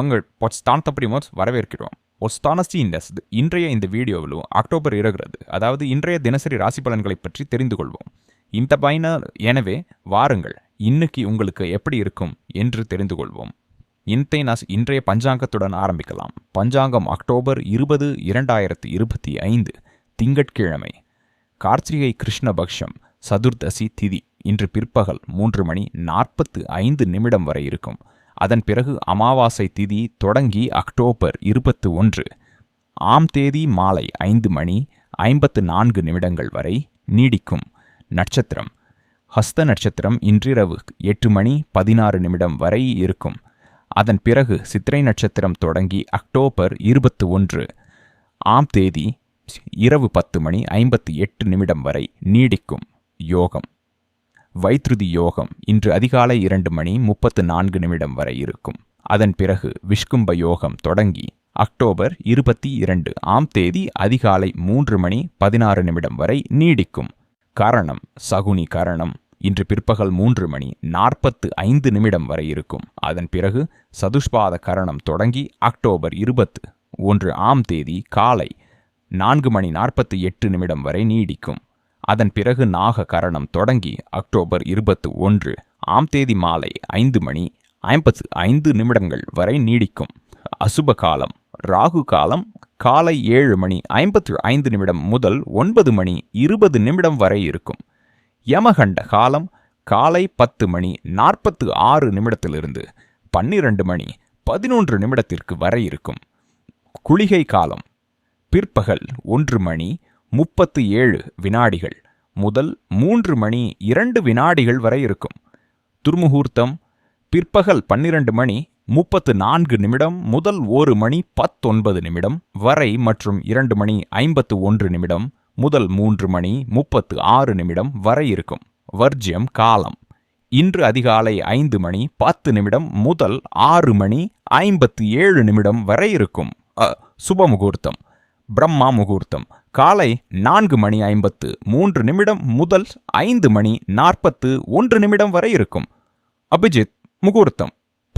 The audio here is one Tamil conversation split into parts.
உங்கள் பொஸ்தான் தப்படிமோஸ் வரவேற்கிறோம் ஒஸ்தானஸ்டி இண்டஸ் இன்றைய இந்த வீடியோவிலும் அக்டோபர் இருக்கிறது அதாவது இன்றைய தினசரி ராசி பலன்களை பற்றி தெரிந்து கொள்வோம். இந்த பயன எனவே வாருங்கள் இன்னைக்கு உங்களுக்கு எப்படி இருக்கும் என்று தெரிந்து கொள்வோம். இன்றை நாஸ் இன்றைய பஞ்சாங்கத்துடன் ஆரம்பிக்கலாம். பஞ்சாங்கம் அக்டோபர் இருபது இரண்டாயிரத்து இருபத்தி ஐந்து திங்கட்கிழமை. கார்த்திகை கிருஷ்ணபக்ஷம் சதுர்தசி திதி இன்று பிற்பகல் மூன்று மணி நாற்பத்து ஐந்து நிமிடம் வரை இருக்கும். அதன் பிறகு அமாவாசை திதி தொடங்கி அக்டோபர் இருபத்து ஒன்று. ஆம் தேதி மாலை ஐந்து மணி ஐம்பத்து நான்கு நிமிடங்கள் வரை நீடிக்கும் நட்சத்திரம். ஹஸ்த நட்சத்திரம் இன்றிரவு எட்டு மணி பதினாறு நிமிடம் வரை இருக்கும். அதன் பிறகு சித்திரை நட்சத்திரம் தொடங்கி அக்டோபர் இருபத்து ஒன்று. ஆம் தேதி இரவு பத்து மணி ஐம்பத்தி எட்டு நிமிடம் வரை நீடிக்கும் யோகம். வைத்ருதி யோகம் இன்று அதிகாலை இரண்டு மணி முப்பத்து நான்கு நிமிடம் வரை இருக்கும். அதன் பிறகு விஷ்கும்ப யோகம் தொடங்கி அக்டோபர் இருபத்தி இரண்டு ஆம் தேதி அதிகாலை மூன்று மணி பதினாறு நிமிடம் வரை நீடிக்கும். கரணம் சகுனி கரணம் இன்று பிற்பகல் மூன்று மணி நாற்பத்து ஐந்து நிமிடம் வரை இருக்கும். அதன் பிறகு சதுஷ்பாத கரணம் தொடங்கி அக்டோபர் இருபத்து ஒன்று ஆம் தேதி காலை நான்கு மணி நாற்பத்தி எட்டு நிமிடம் வரை நீடிக்கும். அதன் பிறகு நாக கரணம் தொடங்கி அக்டோபர் இருபத்து ஒன்று ஆம் தேதி மாலை ஐந்து மணி ஐம்பத்து ஐந்து நிமிடங்கள் வரை நீடிக்கும். அசுப காலம் ராகு காலம் காலை ஏழு மணி ஐம்பத்து ஐந்து நிமிடம் முதல் ஒன்பது மணி இருபது நிமிடம் வரை இருக்கும். யமகண்ட காலம் காலை பத்து மணி நாற்பத்து ஆறு நிமிடத்திலிருந்து பன்னிரண்டு மணி பதினொன்று நிமிடத்திற்கு வரை இருக்கும். குளிகை காலம் பிற்பகல் ஒன்று மணி முப்பத்து ஏழு வினாடிகள். முதல் மூன்று மணி இரண்டு வினாடிகள் வரை இருக்கும். துர்முகூர்த்தம் பிற்பகல் பன்னிரண்டு மணி முப்பத்து நான்கு நிமிடம் முதல் ஒரு மணி பத்தொன்பது நிமிடம் வரை மற்றும் இரண்டு மணி ஐம்பத்து ஒன்று நிமிடம் முதல் மூன்று மணி முப்பத்து ஆறு நிமிடம் வரை இருக்கும். வர்ஜ்யம் காலம். இன்று அதிகாலை ஐந்து மணி பத்து நிமிடம் முதல் ஆறு மணி ஐம்பத்து ஏழு நிமிடம் வரை இருக்கும். சுபமுகூர்த்தம். பிரம்மா முகூர்த்தம். காலை நான்கு மணி ஐம்பத்து மூன்று நிமிடம் முதல் ஐந்து மணி நாற்பத்து ஒன்று நிமிடம் வரை இருக்கும். அபிஜித் முகூர்த்தம்.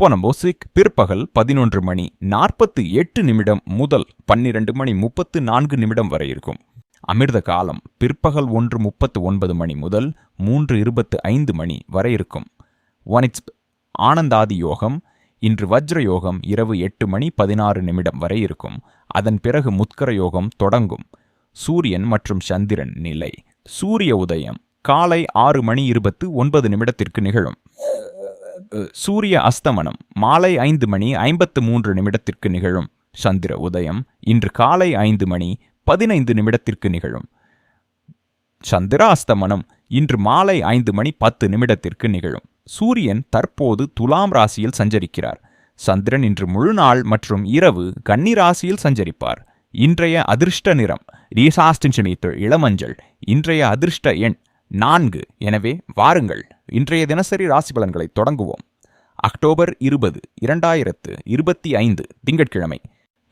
பொனம்போசிக் பிற்பகல் பதினொன்று மணி நாற்பத்து எட்டு நிமிடம் முதல் பன்னிரண்டு மணி முப்பத்து நான்கு நிமிடம் வரை இருக்கும். அமிர்த காலம் பிற்பகல் ஒன்று முப்பத்து ஒன்பது மணி முதல் மூன்று இருபத்து ஐந்து மணி வரை இருக்கும். ஒனிட்ஸ் ஆனந்தாதி யோகம் இன்று வஜ்ர யோகம் இரவு எட்டு மணி பதினாறு நிமிடம் வரை இருக்கும். அதன் பிறகு முத்கர யோகம் தொடங்கும். சூரியன் மற்றும் சந்திரன் நிலை. சூரிய உதயம் காலை ஆறு மணி இருபத்து ஒன்பது நிமிடத்திற்கு நிகழும். சூரிய அஸ்தமனம் மாலை ஐந்து மணி ஐம்பத்து மூன்று நிமிடத்திற்கு நிகழும். சந்திர உதயம் இன்று காலை ஐந்து மணி பதினைந்து நிமிடத்திற்கு நிகழும். சந்திர அஸ்தமனம் இன்று மாலை ஐந்து மணி பத்து நிமிடத்திற்கு நிகழும். சூரியன் தற்போது துலாம் ராசியில் சஞ்சரிக்கிறார். சந்திரன் இன்று முழு நாள் மற்றும் இரவு கன்னி ராசியில் சஞ்சரிப்பார். இன்றைய அதிர்ஷ்ட நிறம் ரீசாஸ்டின்ஷனித்து இளமஞ்சள். இன்றைய அதிர்ஷ்ட எண் நான்கு. எனவே வாருங்கள் இன்றைய தினசரி ராசி பலன்களை தொடங்குவோம். அக்டோபர் இருபது இரண்டாயிரத்து இருபத்தி ஐந்து திங்கட்கிழமை.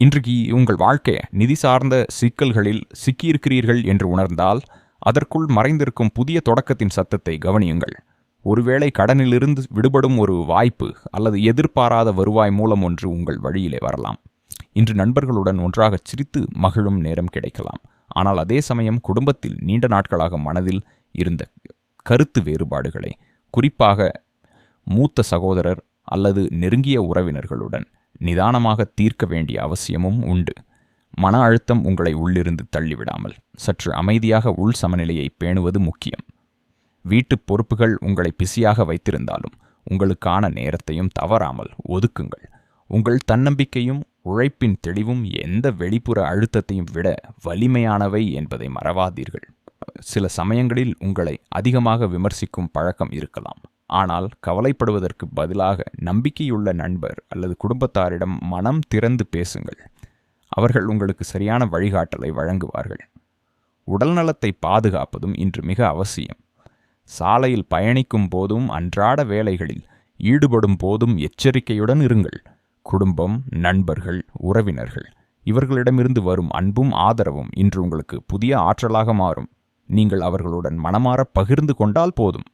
இன்றைக்கு உங்கள் வாழ்க்கை நிதி சார்ந்த சிக்கல்களில் சிக்கியிருக்கிறீர்கள் என்று உணர்ந்தால் அதற்குள் மறைந்திருக்கும் புதிய தொடக்கத்தின் சத்தத்தை கவனியுங்கள். ஒருவேளை கடனிலிருந்து விடுபடும் ஒரு வாய்ப்பு அல்லது எதிர்பாராத வருவாய் மூலம் ஒன்று உங்கள் வழியிலே வரலாம். இன்று நண்பர்களுடன் ஒன்றாகச் சிரித்து மகிழும் நேரம் கிடைக்கலாம். ஆனால் அதே சமயம் குடும்பத்தில் நீண்ட நாட்களாக மனதில் இருந்த கருத்து வேறுபாடுகளை குறிப்பாக மூத்த சகோதரர் அல்லது நெருங்கிய உறவினர்களுடன் நிதானமாக தீர்க்க வேண்டிய அவசியமும் உண்டு. மன அழுத்தம் உங்களை உள்ளிருந்து தள்ளிவிடாமல் சற்று அமைதியாக உள் சமநிலையை பேணுவது முக்கியம். வீட்டுப் பொறுப்புகள் உங்களை பிஸியாக வைத்திருந்தாலும் உங்களுக்கான நேரத்தையும் தவறாமல் ஒதுக்குங்கள். உங்கள் தன்னம்பிக்கையும் உழைப்பின் தெளிவும் எந்த வெளிப்புற அழுத்தத்தையும் விட வலிமையானவை என்பதை மறவாதீர்கள். சில சமயங்களில் உங்களை அதிகமாக விமர்சிக்கும் பழக்கம் இருக்கலாம். ஆனால் கவலைப்படுவதற்கு பதிலாக நம்பிக்கையுள்ள நண்பர் அல்லது குடும்பத்தாரிடம் மனம் திறந்து பேசுங்கள். அவர்கள் உங்களுக்கு சரியான வழிகாட்டலை வழங்குவார்கள். உடல்நலத்தை பாதுகாப்பதும் இன்று மிக அவசியம். சாலையில் பயணிக்கும் போதும் அன்றாட வேலைகளில் ஈடுபடும் போதும் எச்சரிக்கையுடன் இருங்கள். குடும்பம் நண்பர்கள் உறவினர்கள் இவர்களிடமிருந்து வரும் அன்பும் ஆதரவும் இன்று உங்களுக்கு புதிய ஆற்றலாக மாறும். நீங்கள் அவர்களுடன் மனமாற பகிர்ந்து கொண்டால் போதும்.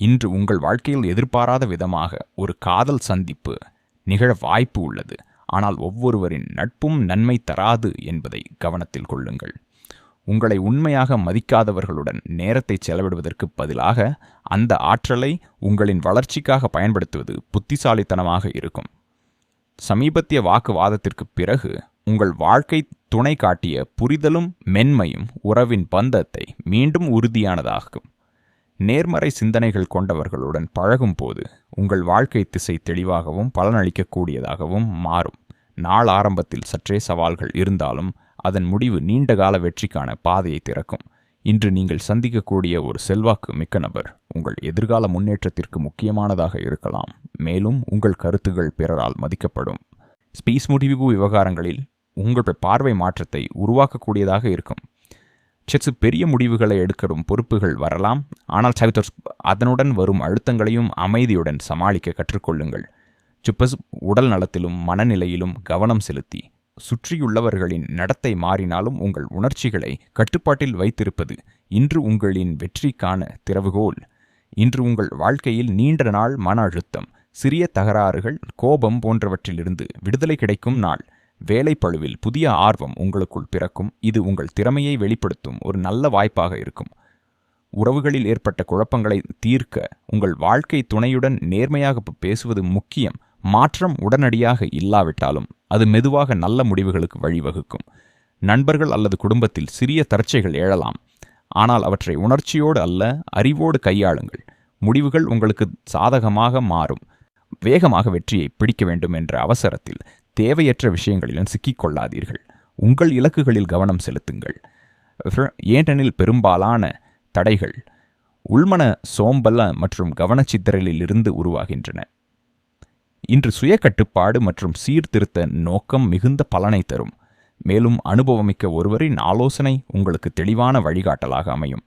இன்று உங்கள் வாழ்க்கையில் எதிர்பாராத விதமாக ஒரு காதல் சந்திப்பு நிகழ வாய்ப்பு உள்ளது. ஆனால் ஒவ்வொருவரின் நட்பும் நன்மை தராது என்பதை கவனத்தில் கொள்ளுங்கள். உங்களை உண்மையாக மதிக்காதவர்களுடன் நேரத்தை செலவிடுவதற்கு பதிலாக அந்த ஆற்றலை உங்களின் வளர்ச்சிக்காக பயன்படுத்துவது புத்திசாலித்தனமாக இருக்கும். சமீபத்திய வாக்குவாதத்திற்கு பிறகு உங்கள் வாழ்க்கை துணை காட்டிய புரிதலும் மென்மையும் உறவின் பந்தத்தை மீண்டும் உறுதியானதாகும். நேர்மறை சிந்தனைகள் கொண்டவர்களுடன் பழகும் போது உங்கள் வாழ்க்கை திசை தெளிவாகவும் பலனளிக்கக்கூடியதாகவும் மாறும். நாள் ஆரம்பத்தில் சற்றே சவால்கள் இருந்தாலும் அதன் முடிவு நீண்டகால வெற்றிக்கான பாதையை திறக்கும். இன்று நீங்கள் சந்திக்கக்கூடிய ஒரு செல்வாக்கு மிக்க நபர் உங்கள் எதிர்கால முன்னேற்றத்திற்கு முக்கியமானதாக இருக்கலாம். மேலும் உங்கள் கருத்துகள் பிறரால் மதிக்கப்படும். ஸ்பீஸ் முடிவு விவகாரங்களில் உங்கள் பார்வை மாற்றத்தை உருவாக்கக்கூடியதாக இருக்கும். செக்ஸு பெரிய முடிவுகளை எடுக்கடும் பொறுப்புகள் வரலாம். ஆனால் சவித்தர் அதனுடன் வரும் அழுத்தங்களையும் அமைதியுடன் சமாளிக்க கற்றுக்கொள்ளுங்கள். சுப்பஸ் உடல் நலத்திலும் மனநிலையிலும் கவனம் செலுத்தி சுற்றியுள்ளவர்களின் நடத்தை மாறினாலும் உங்கள் உணர்ச்சிகளை கட்டுப்பாட்டில் வைத்திருப்பது இன்று உங்களின் வெற்றிக்கான திறவுகோல். இன்று உங்கள் வாழ்க்கையில் நீண்ட நாள் மன அழுத்தம் சிறிய தகராறுகள் கோபம் போன்றவற்றிலிருந்து விடுதலை கிடைக்கும் நாள். வேலைப்பழுவில் புதிய ஆர்வம் உங்களுக்குள் பிறக்கும். இது உங்கள் திறமையை வெளிப்படுத்தும் ஒரு நல்ல வாய்ப்பாக இருக்கும். உறவுகளில் ஏற்பட்ட குழப்பங்களை தீர்க்க உங்கள் வாழ்க்கை துணையுடன் நேர்மையாக பேசுவது முக்கியம். மாற்றம் உடனடியாக இல்லாவிட்டாலும் அது மெதுவாக நல்ல முடிவுகளுக்கு வழிவகுக்கும். நண்பர்கள் அல்லது குடும்பத்தில் சிறிய தர்ச்சைகள் எழலாம். ஆனால் அவற்றை உணர்ச்சியோடு அல்ல அறிவோடு கையாளுங்கள். முடிவுகள் உங்களுக்கு சாதகமாக மாறும். வேகமாக வெற்றியை பிடிக்க வேண்டும் என்ற அவசரத்தில் தேவையற்ற விஷயங்களிலும் சிக்கிக்கொள்ளாதீர்கள். உங்கள் இலக்குகளில் கவனம் செலுத்துங்கள். ஏனெனில் பெரும்பாலான தடைகள் உள்மன சோம்பல மற்றும் கவனச்சித்தரலில் இருந்து உருவாகின்றன. இன்று சுய கட்டுப்பாடு மற்றும் சீர்திருத்த நோக்கம் மிகுந்த பலனை தரும். மேலும் அனுபவமிக்க ஒருவரின் ஆலோசனை உங்களுக்கு தெளிவான வழிகாட்டலாக அமையும்.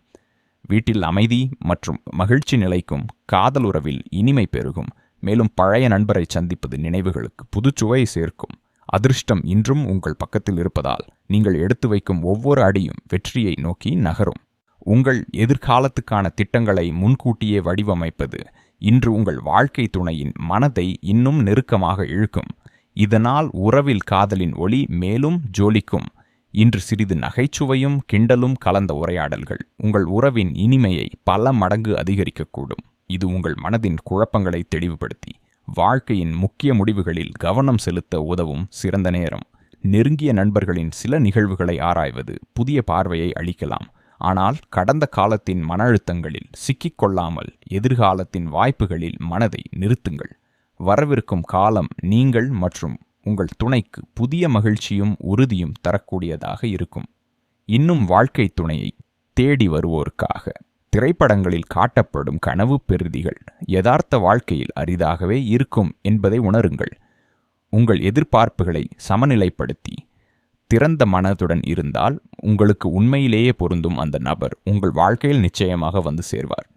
வீட்டில் அமைதி மற்றும் மகிழ்ச்சி நிலைக்கும் காதல் உறவில் இனிமை பெருகும். மேலும் பழைய நண்பரை சந்திப்பது நினைவுகளுக்கு புதுச்சுவை சேர்க்கும். அதிர்ஷ்டம் இன்றும் உங்கள் பக்கத்தில் இருப்பதால் நீங்கள் எடுத்து வைக்கும் ஒவ்வொரு அடியும் வெற்றியை நோக்கி நகரும். உங்கள் எதிர்காலத்துக்கான திட்டங்களை முன்கூட்டியே வடிவமைப்பது இன்று உங்கள் வாழ்க்கை துணையின் மனதை இன்னும் நெருக்கமாக இழுக்கும். இதனால் உறவில் காதலின் ஒளி மேலும் ஜோலிக்கும். இன்று சிறிது நகைச்சுவையும் கிண்டலும் கலந்த உரையாடல்கள். உங்கள் உறவின் இனிமையை பல மடங்கு அதிகரிக்கக்கூடும். இது உங்கள் மனதின் குழப்பங்களை தெளிவுபடுத்தி வாழ்க்கையின் முக்கிய முடிவுகளில் கவனம் செலுத்த உதவும் சிறந்த நேரம். நெருங்கிய நண்பர்களின் சில நிகழ்வுகளை ஆராய்வது புதிய பார்வையை அளிக்கலாம். ஆனால் கடந்த காலத்தின் மன அழுத்தங்களில் சிக்கிக்கொள்ளாமல் எதிர்காலத்தின் வாய்ப்புகளில் மனதை நிறுத்துங்கள். வரவிருக்கும் காலம் நீங்கள் மற்றும் உங்கள் துணைக்கு புதிய மகிழ்ச்சியும் உறுதியும் தரக்கூடியதாக இருக்கும். இன்னும் வாழ்க்கை துணையை தேடி வருவோருக்காக திரைப்படங்களில் காட்டப்படும் கனவு பெருதிகள் யதார்த்த வாழ்க்கையில் அரிதாகவே இருக்கும் என்பதை உணருங்கள். உங்கள் எதிர்பார்ப்புகளை சமநிலைப்படுத்தி திறந்த மனதுடன் இருந்தால் உங்களுக்கு உண்மையிலேயே பொருந்தும் அந்த நபர். உங்கள் வாழ்க்கையில் நிச்சயமாக வந்து சேர்வார்.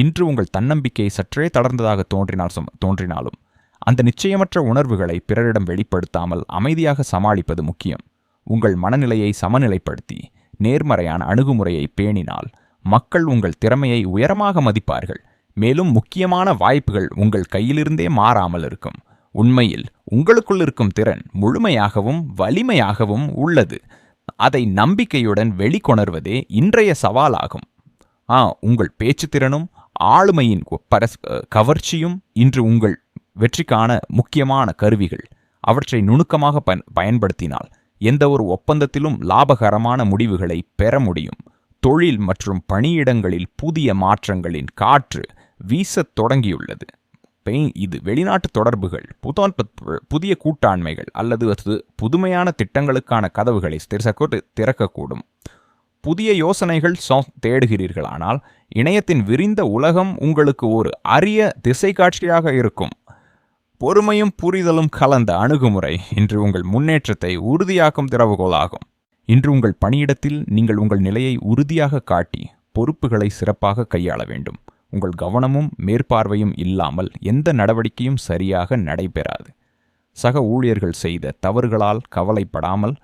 இன்று உங்கள் தன்னம்பிக்கை சற்றே தளர்ந்ததாக தோன்றினால் தோன்றினாலும் அந்த நிச்சயமற்ற உணர்வுகளை பிறரிடம் வெளிப்படுத்தாமல் அமைதியாக சமாளிப்பது முக்கியம். உங்கள் மனநிலையை சமநிலைப்படுத்தி நேர்மறையான அணுகுமுறையை பேணினால் மக்கள் உங்கள் திறமையை உயரமாக மதிப்பார்கள். மேலும் முக்கியமான வாய்ப்புகள் உங்கள் கையிலிருந்தே மாறாமல் இருக்கும். உண்மையில் உங்களுக்குள் இருக்கும் திறன் முழுமையாகவும் வலிமையாகவும் உள்ளது. அதை நம்பிக்கையுடன் வெளிக்கொணர்வதே இன்றைய சவாலாகும். ஆ உங்கள் பேச்சுத்திறனும் ஆளுமையின் பரஸ் கவர்ச்சியும் இன்று உங்கள் வெற்றிக்கான முக்கியமான கருவிகள். அவற்றை நுணுக்கமாக பயன்படுத்தினால் எந்த ஒரு ஒப்பந்தத்திலும் லாபகரமான முடிவுகளை பெற முடியும். தொழில் மற்றும் பணியிடங்களில் புதிய மாற்றங்களின் காற்று வீசத் தொடங்கியுள்ளது. இது வெளிநாட்டு தொடர்புகள் புதான் புதிய கூட்டாண்மைகள் அல்லது புதுமையான திட்டங்களுக்கான கதவுகளை திறக்கக்கூடும். புதிய யோசனைகள் தேடுகிறீர்களானால் இணையத்தின் விரிந்த உலகம் உங்களுக்கு ஒரு அரிய திசை காட்சியாக இருக்கும். பொறுமையும் புரிதலும் கலந்த அணுகுமுறை இன்று உங்கள் முன்னேற்றத்தை உறுதியாக்கும் திறவுகோலாகும். இன்று உங்கள் பணியிடத்தில் நீங்கள் உங்கள் நிலையை உறுதியாக காட்டி பொறுப்புகளை சிறப்பாக கையாள வேண்டும். உங்கள் கவனமும் மேற்பார்வையும் இல்லாமல் எந்த நடவடிக்கையும் சரியாக நடைபெறாது. சக ஊழியர்கள் செய்த தவறுகளால் கவலைப்படாமல்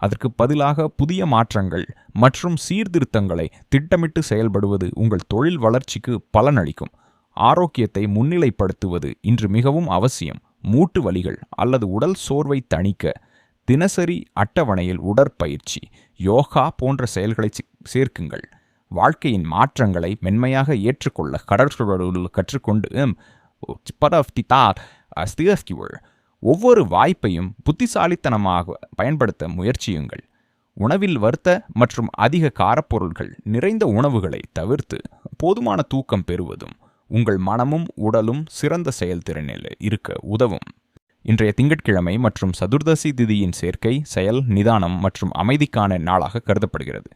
அதற்கு பதிலாக புதிய மாற்றங்கள் மற்றும் சீர்திருத்தங்களை திட்டமிட்டு செயல்படுவது உங்கள் தொழில் வளர்ச்சிக்கு பலனளிக்கும். ஆரோக்கியத்தை முன்னிலைப்படுத்துவது இன்று மிகவும் அவசியம். மூட்டு வலிகள் அல்லது உடல் சோர்வை தணிக்க தினசரி அட்டவணையில் உடற்பயிற்சி யோகா போன்ற செயல்களை சேர்க்குங்கள். வாழ்க்கையின் மாற்றங்களை மென்மையாக ஏற்றுக்கொள்ள கடற்கொள்ள கற்றுக்கொண்டு ஒவ்வொரு வாய்ப்பையும் புத்திசாலித்தனமாக பயன்படுத்த முயற்சியுங்கள். உணவில் வறுத்த மற்றும் அதிக காரப்பொருள்கள் நிறைந்த உணவுகளை தவிர்த்து போதுமான தூக்கம் பெறுவதும் உங்கள் மனமும் உடலும் சிறந்த செயல்திறனில் இருக்க உதவும். இன்றைய திங்கட்கிழமை மற்றும் சதுர்தசி திதியின் சேர்க்கை செயல் நிதானம் மற்றும் அமைதிக்கான நாளாக கருதப்படுகிறது.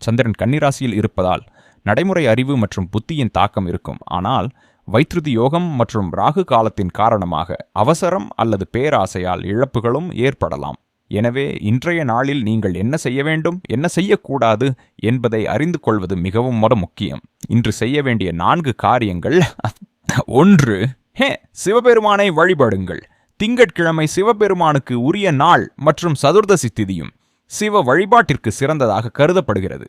சந்திரன் கன்னிராசியில் இருப்பதால் நடைமுறை அறிவு மற்றும் புத்தியின் தாக்கம் இருக்கும். ஆனால் வைத்ருதி யோகம் மற்றும் ராகு காலத்தின் காரணமாக அவசரம் அல்லது பேராசையால் இழப்புகளும் ஏற்படலாம். எனவே இன்றைய நாளில் நீங்கள் என்ன செய்ய வேண்டும் என்ன செய்யக்கூடாது என்பதை அறிந்து கொள்வது மிகவும் மொத முக்கியம். இன்று செய்ய வேண்டிய நான்கு காரியங்கள் ஒன்று ஹே சிவபெருமானை வழிபடுங்கள். திங்கட்கிழமை சிவபெருமானுக்கு உரிய நாள் மற்றும் சதுர்தசி திதியும். சிவ வழிபாட்டிற்கு சிறந்ததாக கருதப்படுகிறது.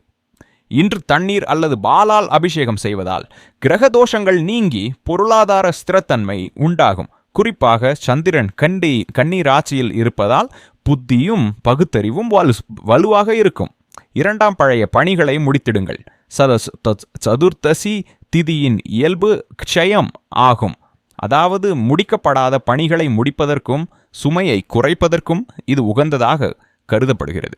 இன்று தண்ணீர் அல்லது பாலால் அபிஷேகம் செய்வதால் கிரக தோஷங்கள் நீங்கி பொருளாதார ஸ்திரத்தன்மை உண்டாகும். குறிப்பாக சந்திரன் கண்டி கண்ணீர் ஆட்சியில் இருப்பதால் புத்தியும் பகுத்தறிவும் வலு வலுவாக இருக்கும். இரண்டாம் பழைய பணிகளை முடித்திடுங்கள். சதஸ் சதுர்த்தசி திதியின் இயல்பு க்ஷயம் ஆகும். அதாவது முடிக்கப்படாத பணிகளை முடிப்பதற்கும் சுமையை குறைப்பதற்கும் இது உகந்ததாக கருதப்படுகிறது.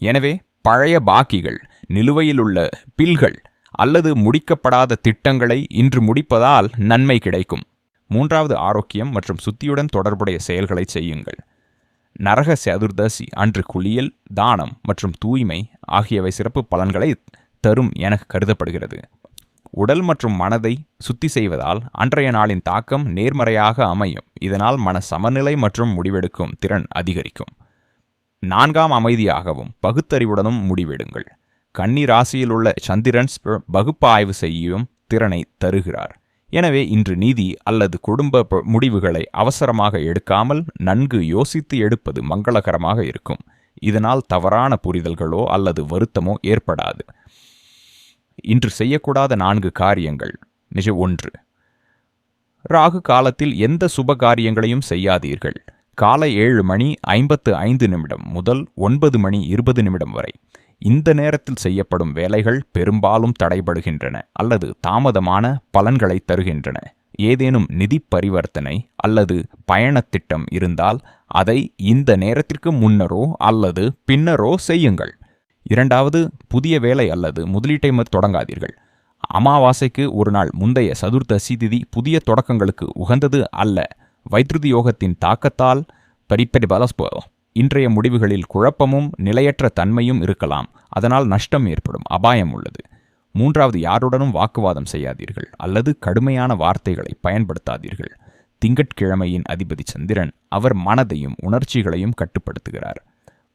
எனவே பழைய பாக்கிகள் நிலுவையில் உள்ள பில்கள் அல்லது முடிக்கப்படாத திட்டங்களை இன்று முடிப்பதால் நன்மை கிடைக்கும். மூன்றாவது ஆரோக்கியம் மற்றும் சுத்தியுடன் தொடர்புடைய செயல்களை செய்யுங்கள். நரக சதுர்தசி அன்று குளியல் தானம் மற்றும் தூய்மை ஆகியவை சிறப்பு பலன்களை தரும் என கருதப்படுகிறது. உடல் மற்றும் மனதை சுத்தி செய்வதால் அன்றைய நாளின் தாக்கம் நேர்மறையாக அமையும். இதனால் மன சமநிலை மற்றும் முடிவெடுக்கும் திறன் அதிகரிக்கும். நான்காம் அமைதியாகவும் பகுத்தறிவுடனும் முடிவெடுங்கள். கன்னி ராசியில் உள்ள சந்திரன் பகுப்பாய்வு செய்யும் திறனை தருகிறார். எனவே இன்று நீதி அல்லது குடும்ப முடிவுகளை அவசரமாக எடுக்காமல் நன்கு யோசித்து எடுப்பது மங்களகரமாக இருக்கும். இதனால் தவறான புரிதல்களோ அல்லது வருத்தமோ ஏற்படாது. இன்று செய்யக்கூடாத நான்கு காரியங்கள். நிஜ ஒன்று. ராகு காலத்தில் எந்த சுப காரியங்களையும் செய்யாதீர்கள். காலை ஏழு மணி ஐம்பத்து ஐந்து நிமிடம் முதல் ஒன்பது மணி இருபது நிமிடம் வரை. இந்த நேரத்தில் செய்யப்படும் வேலைகள் பெரும்பாலும் தடைபடுகின்றன அல்லது தாமதமான பலன்களை தருகின்றன. ஏதேனும் நிதி பரிவர்த்தனை அல்லது பயணத்திட்டம் இருந்தால் அதை இந்த நேரத்திற்கு முன்னரோ அல்லது பின்னரோ செய்யுங்கள். இரண்டாவது புதிய வேலை அல்லது முதலீட்டை தொடங்காதீர்கள். அமாவாசைக்கு ஒரு நாள் முந்தைய சதுர்த்தசி திதி புதிய தொடக்கங்களுக்கு உகந்தது அல்ல. வைத்ருதி யோகத்தின் தாக்கத்தால் பரிப்பரி இன்றைய முடிவுகளில் குழப்பமும் நிலையற்ற தன்மையும் இருக்கலாம். அதனால் நஷ்டம் ஏற்படும் அபாயம் உள்ளது. மூன்றாவது யாருடனும் வாக்குவாதம் செய்யாதீர்கள் அல்லது கடுமையான வார்த்தைகளை பயன்படுத்தாதீர்கள். திங்கட்கிழமையின் அதிபதி சந்திரன் அவர் மனதையும் உணர்ச்சிகளையும் கட்டுப்படுத்துகிறார்.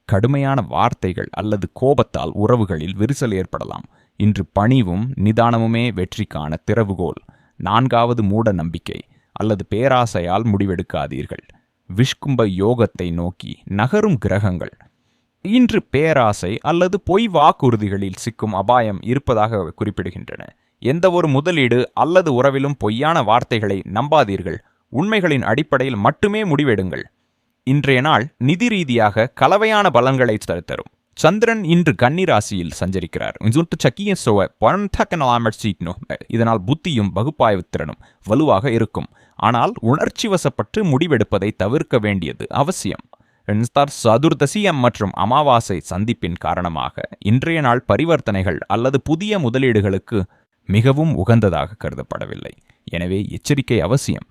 கடுமையான வார்த்தைகள் அல்லது கோபத்தால் உறவுகளில் விரிசல் ஏற்படலாம். இன்று பணிவும் நிதானமுமே வெற்றிக்கான திறவுகோல். நான்காவது மூட நம்பிக்கை. அல்லது பேராசையால் முடிவெடுக்காதீர்கள். விஷ்கும்ப யோகத்தை நோக்கி நகரும் கிரகங்கள். இன்று பேராசை அல்லது பொய் வாக்குறுதிகளில் சிக்கும் அபாயம் இருப்பதாக குறிப்பிடுகின்றன. எந்த ஒரு முதலீடு அல்லது உறவிலும் பொய்யான வார்த்தைகளை நம்பாதீர்கள். உண்மைகளின் அடிப்படையில் மட்டுமே முடிவெடுங்கள். இன்றைய நாள் நிதி ரீதியாக கலவையான பலன்களை தரும் சந்திரன் இன்று கன்னி ராசியில் சஞ்சரிக்கிறார் இன்சுட்டு சக்கிய சோவ பொறந்தக்கனலாமற் சீட்னோ. இதனால் புத்தியும் பகுப்பாய்வு திறனும் வலுவாக இருக்கும். ஆனால் உணர்ச்சி வசப்பட்டு முடிவெடுப்பதை தவிர்க்க வேண்டியது அவசியம். ரென்ஸ்தார் சதுர்தசியம் மற்றும் அமாவாசை சந்திப்பின் காரணமாக இன்றைய நாள் பரிவர்த்தனைகள் அல்லது புதிய முதலீடுகளுக்கு மிகவும் உகந்ததாக கருதப்படவில்லை. எனவே எச்சரிக்கை அவசியம்.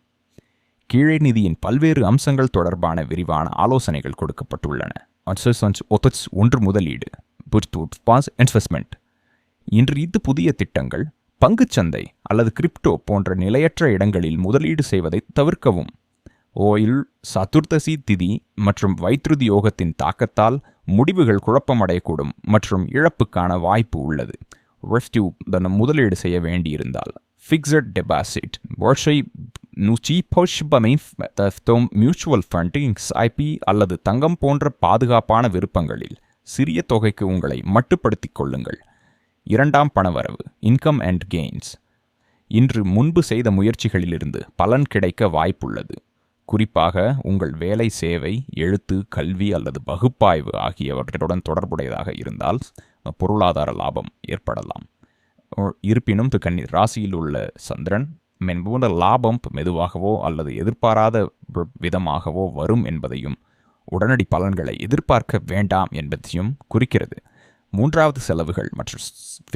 கீழே நிதியின் பல்வேறு அம்சங்கள் தொடர்பான விரிவான ஆலோசனைகள் கொடுக்கப்பட்டுள்ளன. அட்சன்ஸ் ஒத்தட்ஸ் ஒன்று முதலீடு இன்வெஸ்ட்மெண்ட். இன்று இது புதிய திட்டங்கள் பங்குச்சந்தை அல்லது கிரிப்டோ போன்ற நிலையற்ற இடங்களில் முதலீடு செய்வதை தவிர்க்கவும். ஓயில் சதுர்தசி திதி மற்றும் வைத்ருதி யோகத்தின் தாக்கத்தால் முடிவுகள் குழப்பமடையக்கூடும் மற்றும் இழப்புக்கான வாய்ப்பு உள்ளது. ரெஃப்டியூ தன முதலீடு செய்ய வேண்டியிருந்தால் ஃபிக்ஸட் டெபாசிட் வருஷை நூற்றி பொஷ்பமை தம் மியூச்சுவல் ஃபண்டிங்ஸ் ஐபி அல்லது தங்கம் போன்ற பாதுகாப்பான விருப்பங்களில் சிறிய தொகைக்கு உங்களை மட்டுப்படுத்திக் கொள்ளுங்கள். இரண்டாம் பணவரவு இன்கம் அண்ட் கெயின்ஸ் இன்று முன்பு செய்த முயற்சிகளிலிருந்து பலன் கிடைக்க வாய்ப்புள்ளது. குறிப்பாக உங்கள் வேலை சேவை எழுத்து கல்வி அல்லது பகுப்பாய்வு ஆகியவற்றுடன் தொடர்புடையதாக இருந்தால் பொருளாதார லாபம் ஏற்படலாம். இருப்பினும் து கன்னி ராசியில் உள்ள சந்திரன் மென்போல லாபம் மெதுவாகவோ அல்லது எதிர்பாராத விதமாகவோ வரும் என்பதையும் உடனடி பலன்களை எதிர்பார்க்க வேண்டாம் என்பதையும் குறிக்கிறது. மூன்றாவது செலவுகள் மற்றும்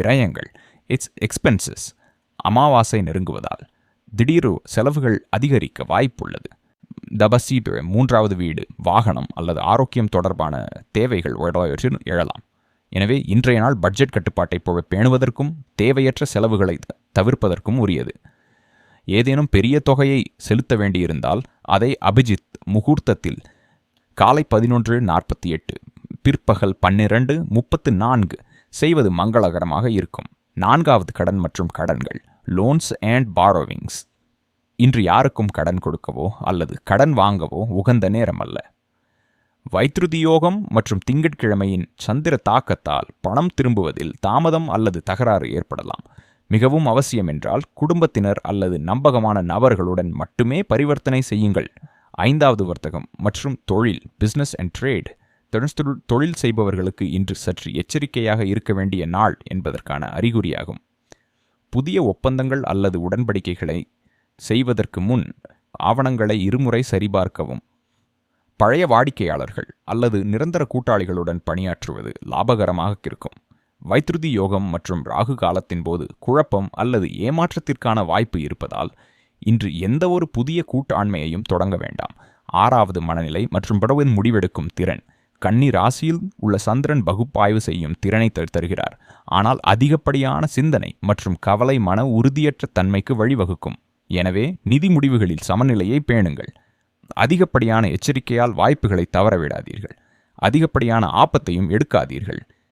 விரயங்கள். It's expenses. அமாவாசை நெருங்குவதால். திடீர் செலவுகள் அதிகரிக்க வாய்ப்புள்ளது. தபசீடு மூன்றாவது வீடு வாகனம் அல்லது ஆரோக்கியம் தொடர்பான தேவைகள் உள்ளவற்றில் எழலாம். எனவே இன்றைய நாள் பட்ஜெட் கட்டுப்பாட்டை பொ- பேணுவதற்கும் தேவையற்ற செலவுகளை தவிர்ப்பதற்கும் உரியது. ஏதேனும் பெரிய தொகையை செலுத்த வேண்டியிருந்தால் அதை அபிஜித் முகூர்த்தத்தில் காலை பதினொன்று நாற்பத்தி எட்டு பிற்பகல் பன்னிரண்டு முப்பத்து நான்கு செய்வது மங்களகரமாக இருக்கும். நான்காவது கடன் மற்றும் கடன்கள் லோன்ஸ் அண்ட் பாரோவிங்ஸ் இன்று யாருக்கும் கடன் கொடுக்கவோ அல்லது கடன் வாங்கவோ உகந்த நேரம் அல்ல. வைத்திருதியோகம் மற்றும் திங்கட்கிழமையின் சந்திர தாக்கத்தால் பணம் திரும்புவதில் தாமதம் அல்லது தகராறு ஏற்படலாம். மிகவும் அவசியம் என்றால் குடும்பத்தினர் அல்லது நம்பகமான நபர்களுடன் மட்டுமே பரிவர்த்தனை செய்யுங்கள். ஐந்தாவது வர்த்தகம் மற்றும் தொழில் பிசினஸ் அண்ட் ட்ரேட் தொழில் செய்பவர்களுக்கு இன்று சற்று எச்சரிக்கையாக இருக்க வேண்டிய நாள் என்பதற்கான அறிகுறியாகும். புதிய ஒப்பந்தங்கள் அல்லது உடன்படிக்கைகளை செய்வதற்கு முன் ஆவணங்களை இருமுறை சரிபார்க்கவும். பழைய வாடிக்கையாளர்கள் அல்லது நிரந்தர கூட்டாளிகளுடன் பணியாற்றுவது லாபகரமாக இருக்கும். வைத்ருதி யோகம் மற்றும் ராகு காலத்தின் போது குழப்பம் அல்லது ஏமாற்றத்திற்கான வாய்ப்பு இருப்பதால் இன்று எந்த ஒரு புதிய கூட்டாண்மையையும் தொடங்க வேண்டாம். ஆறாவது மனநிலை மற்றும் பிறவின் முடிவெடுக்கும் திறன். கன்னி ராசியில் உள்ள சந்திரன் பகுப்பாய்வு செய்யும் திறனை தருகிறார். ஆனால் அதிகப்படியான சிந்தனை மற்றும் கவலை மன உறுதியற்ற தன்மைக்கு வழிவகுக்கும். எனவே நிதி முடிவுகளில் சமநிலையை பேணுங்கள். அதிகப்படியான எச்சரிக்கையால் வாய்ப்புகளை தவறவிடாதீர்கள் அதிகப்படியான ஆபத்தையும் எடுக்காதீர்கள்.